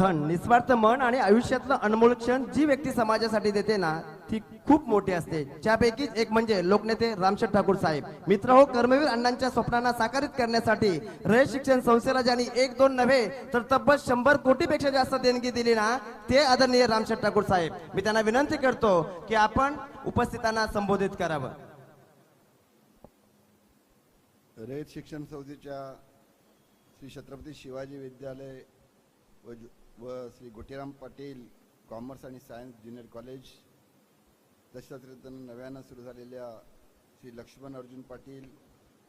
धन निस्वार्थ मन आणि आयुष्यातलं अनमोल क्षण जी व्यक्ती समाजासाठी देते ना ती खूप मोठी असते. त्यापैकीच एक म्हणजे लोकनेते रामशेठ ठाकूर साहेब. मित्र हो कर्मवीर अण्णांच्या स्वप्नांना साकारित करण्यासाठी रयत शिक्षण संस्थेला ज्यांनी एक दोन नव्हे तर तब्बल शंभर कोटीपेक्षा जास्त देणगी दिली ना ते आदरणीय रामशेठ ठाकूर साहेब. मी त्यांना विनंती करतो की आपण उपस्थितांना संबोधित करावं. रयत शिक्षण संस्थेच्या श्री छत्रपती शिवाजी विद्यालय व व श्री गोटीराम पाटील कॉमर्स आणि सायन्स ज्युनियर कॉलेज तशाच रीतीनं नव्यानं सुरू झालेल्या Shri Laxman Arjun Patil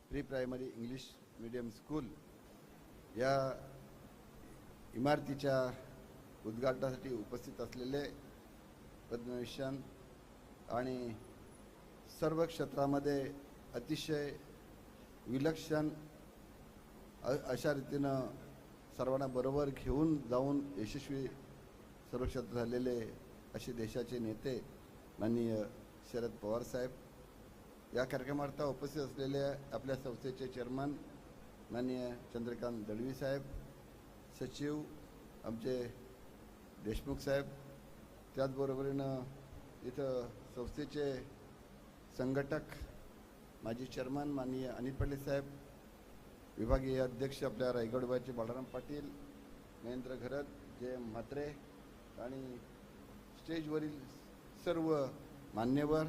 pre primary English medium school या इमारतीच्या उद्घाटनासाठी उपस्थित असलेले पद्मविभूषण आणि सर्व क्षेत्रामध्ये अतिशय विलक्षण अशा रीतीनं सर्वांना बरोबर घेऊन जाऊन यशस्वी सर्व झालेले असे देशाचे नेते माननीय शरद पवार साहेब. या कार्यक्रमार्थ उपस्थित असलेले आपल्या संस्थेचे चेअरमन माननीय चंद्रकांत दळवी साहेब सचिव आमचे देशमुख साहेब. त्याचबरोबरीनं इथं संस्थेचे संघटक माजी चेअरमन माननीय अनिल पाटील साहेब विभागीय अध्यक्ष आपल्या रायगड बाळाराम पाटील महेंद्र घरत जय म्हात्रे आणि स्टेजवरील सर्व मान्यवर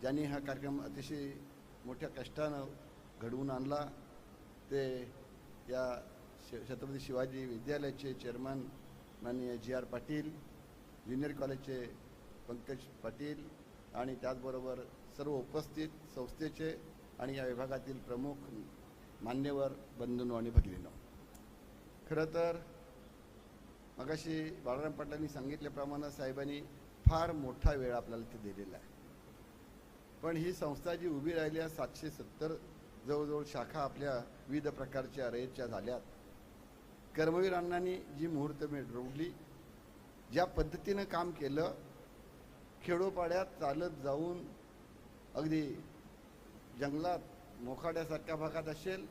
ज्यांनी हा कार्यक्रम अतिशय मोठ्या कष्टानं घडवून आणला ते या श छत्रपती शिवाजी विद्यालयाचे चेअरमन माननीय जी आर पाटील ज्युनियर कॉलेजचे पंकज पाटील आणि त्याचबरोबर सर्व उपस्थित संस्थेचे आणि या विभागातील प्रमुख मान्यवर बंधूंनो आणि भगिनींनो. खरं तर मगाशी बाळाराम पाटलांनी सांगितल्याप्रमाणे साहेबांनी फार मोठा वेळ आपल्याला ते दिलेला आहे. पण ही संस्था जी उभी राहिली आहे सातशे सत्तर जवळजवळ शाखा आपल्या विविध प्रकारच्या रयतच्या झाल्यात. कर्मवीर अण्णांनी जी मुहूर्तमेढ रोवली ज्या पद्धतीनं काम केलं खेडोपाड्यात चालत जाऊन अगदी जंगलात मोखाड्यासारख्या भागात असेल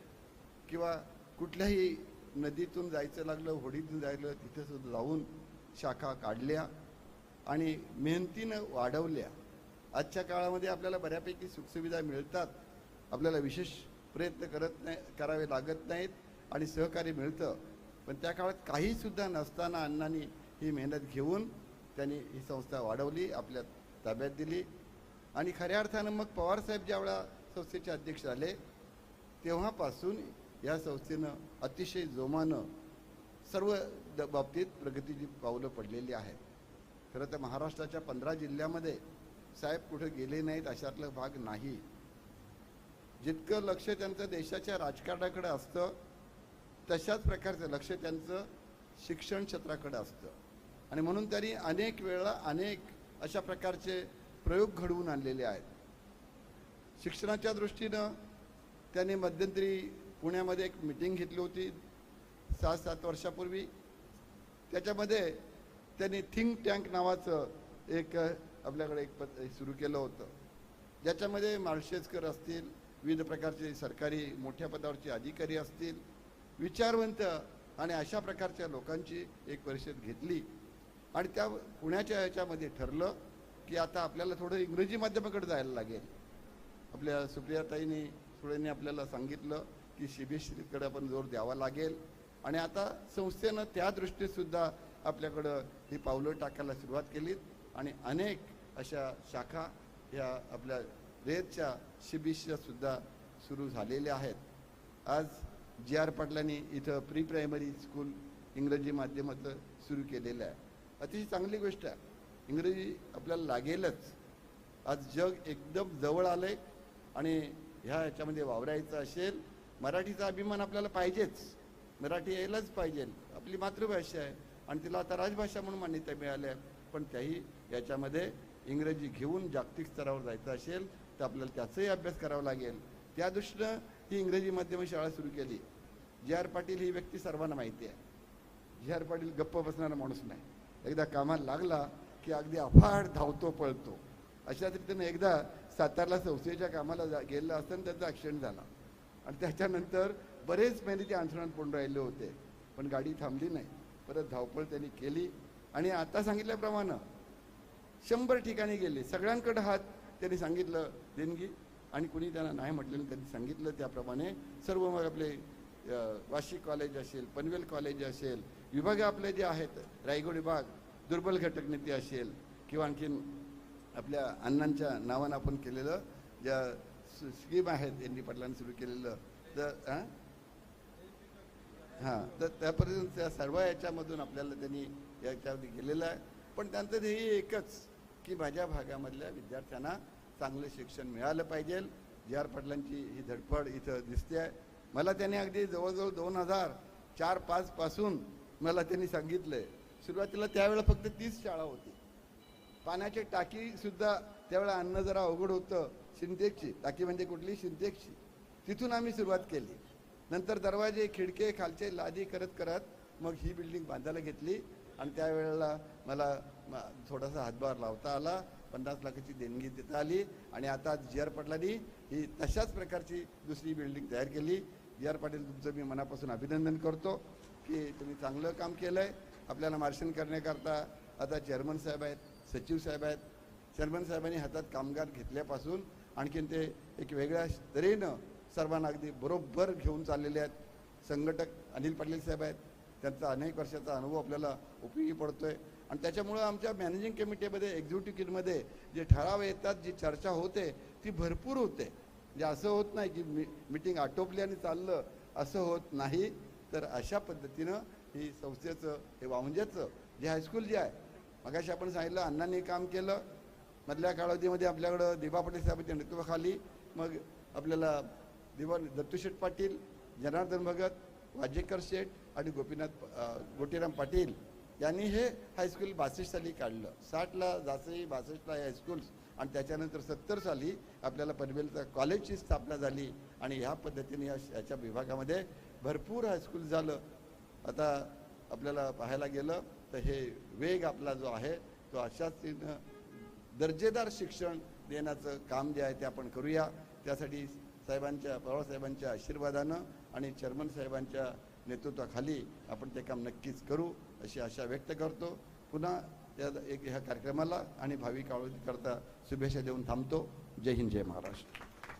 किंवा कुठल्याही नदीतून जायचं लागलं होडीतून जायलं तिथेसुद्धा जाऊन शाखा काढल्या आणि मेहनतीनं वाढवल्या. आजच्या काळामध्ये आपल्याला बऱ्यापैकी सुखसुविधा मिळतात. आपल्याला विशेष प्रयत्न करत नाही करावे लागत नाहीत आणि सहकार्य मिळतं. पण त्या काळात काहीसुद्धा नसताना अण्णांनी ही मेहनत घेऊन त्यांनी ही संस्था वाढवली आपल्या ताब्यात दिली. आणि खऱ्या अर्थानं मग पवारसाहेब ज्यावेळा संस्थेचे अध्यक्ष झाले तेव्हापासून या संस्थेनं अतिशय जोमानं सर्व द- बाबतीत प्रगतीची पावलं पडलेली आहेत. खरं तर महाराष्ट्राच्या पंधरा जिल्ह्यामध्ये साहेब कुठे गेले नाहीत अशातला भाग नाही. जितकं लक्ष त्यांचं देशाच्या राजकारणाकडे असतं तशाच प्रकारचं लक्ष त्यांचं शिक्षण क्षेत्राकडे असतं. आणि म्हणून त्यांनी अनेक वेळा अनेक अशा प्रकारचे प्रयोग घडवून आणलेले आहेत. शिक्षणाच्या दृष्टीनं त्यांनी मध्यंतरी पुण्यामध्ये एक मिटिंग घेतली होती सहा सात वर्षापूर्वी. त्याच्यामध्ये त्यांनी थिंक टँक नावाचं एक आपल्याकडे एक पद सुरू केलं होतं. ज्याच्यामध्ये माळशेजकर असतील विविध प्रकारचे सरकारी मोठ्या पदावरचे अधिकारी असतील विचारवंत आणि अशा प्रकारच्या लोकांची एक परिषद घेतली. आणि त्या पुण्याच्या याच्यामध्ये ठरलं की आता आपल्याला थोडं इंग्रजी माध्यमाकडे जायला लागेल. आपल्या सुप्रियाताईंनी सुळेंनी आपल्याला सांगितलं की सी आपण जोर द्यावा लागेल. आणि आता संस्थेनं त्या दृष्टीसुद्धा आपल्याकडं ही पावलं टाकायला सुरुवात केलीत. आणि अनेक अशा शाखा ह्या आपल्या रेतच्या सी सुद्धा सुरू झालेल्या आहेत. आज जी आर पाटलांनी इथं प्री प्रायमरी स्कूल इंग्रजी माध्यमाचं सुरू केलेलं आहे. अतिशय चांगली गोष्ट आहे. इंग्रजी आपल्याला लागेलच. आज जग एकदम जवळ आलं आहे आणि ह्या ह्याच्यामध्ये वावरायचं असेल मराठीचा अभिमान आपल्याला पाहिजेच. मराठी यायलाच पाहिजे. आपली मातृभाषा आहे. आणि तिला आता राजभाषा म्हणून मान्यता मिळाली आहे. पण त्याही याच्यामध्ये इंग्रजी घेऊन जागतिक स्तरावर जायचं असेल तर आपल्याला त्याचाही अभ्यास करावा लागेल. त्या दृष्टीनं ही इंग्रजी माध्यम शाळा सुरू केली. जे आर पाटील ही व्यक्ती सर्वांना माहिती आहे. जी आर पाटील गप्प बसणारा माणूस नाही. एकदा कामाला लागला की अगदी अफाट धावतो पळतो. अशा रीतीने एकदा सातारला संस्थेच्या कामाला जा गेलेलं असताना त्याचा ॲक्सिडेंट झाला. आणि त्याच्यानंतर बरेच महिने ते अंथरुणात पडून राहिले होते. पण गाडी थांबली नाही. परत धावपळ त्यांनी केली. आणि आता सांगितल्याप्रमाणे शंभर ठिकाणी गेले. सगळ्यांकडे हात त्यांनी सांगितलं देणगी. आणि कुणी त्यांना नाही म्हटलेलं त्यांनी सांगितलं त्याप्रमाणे सर्व मग आपले वाशिक कॉलेज असेल पनवेल कॉलेज असेल विभाग आपले जे आहेत रायगड विभाग दुर्बल घटक नेते असेल किंवा आणखीन आपल्या अण्णांच्या नावानं आपण केलेलं ज्या स्कीम आहेत एन डी पाटलांनी सुरू केलेलं तर हां? हां तर त्यापर्यंत त्या सर्व याच्यामधून आपल्याला त्यांनी याच्यामध्ये गेलेलं आहे. पण त्यांचं ध्येय एकच की माझ्या भागामधल्या विद्यार्थ्यांना चांगलं शिक्षण मिळालं पाहिजे. जी आर पाटलांची ही धडपड इथं दिसते आहे. मला त्यांनी अगदी जवळजवळ दोन हजार चार पाचपासून मला त्यांनी सांगितलं आहे सुरुवातीला त्यावेळेला फक्त तीस शाळा होती. पाण्याची टाकी सुद्धा त्यावेळेला अन्न जरा अवघड होतं. सिंटेक्सची टाकी म्हणजे कुठली? सिंटेक्सची तिथून आम्ही सुरुवात केली. नंतर दरवाजे खिडके खालचे लादी करत करत मग ही बिल्डिंग बांधायला घेतली. आणि त्यावेळेला मला थोडासा हातभार लावता आला. पन्नास लाखाची देणगी देता आली. आणि आता जी आर पाटलांनी ही तशाच प्रकारची दुसरी बिल्डिंग तयार केली. जी आर पाटील तुमचं मी मनापासून अभिनंदन करतो की तुम्ही चांगलं काम केलं आहे आपल्याला मार्शन करण्याकरता आता चेअरमन साहेब आहेत. सचिव साहेब आहेत चेअरमन साहेबांनी हातात कामगार घेतल्यापासून आणखीन ते एक वेगळ्या तऱ्हेनं सर्वांना अगदी बरोबर घेऊन चाललेले आहेत. संघटक अनिल पाटील साहेब आहेत. त्यांचा अनेक वर्षाचा अनुभव आपल्याला उपयोगी पडतोय. आणि त्याच्यामुळं आमच्या मॅनेजिंग कमिटीमध्ये एक्झिक्युटिव्हमध्ये जे ठराव येतात जी चर्चा होते ती भरपूर होते. म्हणजे असं होत नाही की मी मिटिंग आटोपली आणि चाललं. असं होत नाही. तर अशा पद्धतीनं ही संस्थेचं हे वाहुंज्याचं जे हायस्कूल जे आहे मगाशी आपण सांगितलं अण्णांनी काम केलं. मधल्या कालावधीमध्ये आपल्याकडं दिबा पाटील साहेबांच्या नेतृत्वाखाली. मग आपल्याला दिवा दत्तूशेठ पाटील जनार्दन भगत वाजेकर शेठ आणि गोपीनाथ गोटीराम पाटील यांनी हे हायस्कूल बासष्ट साली काढलं. साठला जासई बासष्टला हे हायस्कूल्स आणि त्याच्यानंतर सत्तर साली आपल्याला पनवेलचा कॉलेजची स्थापना झाली आणि ह्या पद्धतीने या याच्या विभागामध्ये भरपूर हायस्कूल झालं. आता आपल्याला पाहायला गेलं तर हे वेग आपला जो आहे तो अशाच तिनं दर्जेदार शिक्षण देण्याचं काम जे आहे ते आपण करूया. त्यासाठी साहेबांच्या पवारसाहेबांच्या आशीर्वादानं आणि चेअरमन साहेबांच्या नेतृत्वाखाली आपण ते काम नक्कीच करू अशी आशा व्यक्त करतो. पुन्हा त्या एक ह्या कार्यक्रमाला आणि भावी काळजी करता शुभेच्छा देऊन थांबतो. जय हिंद जय महाराष्ट्र.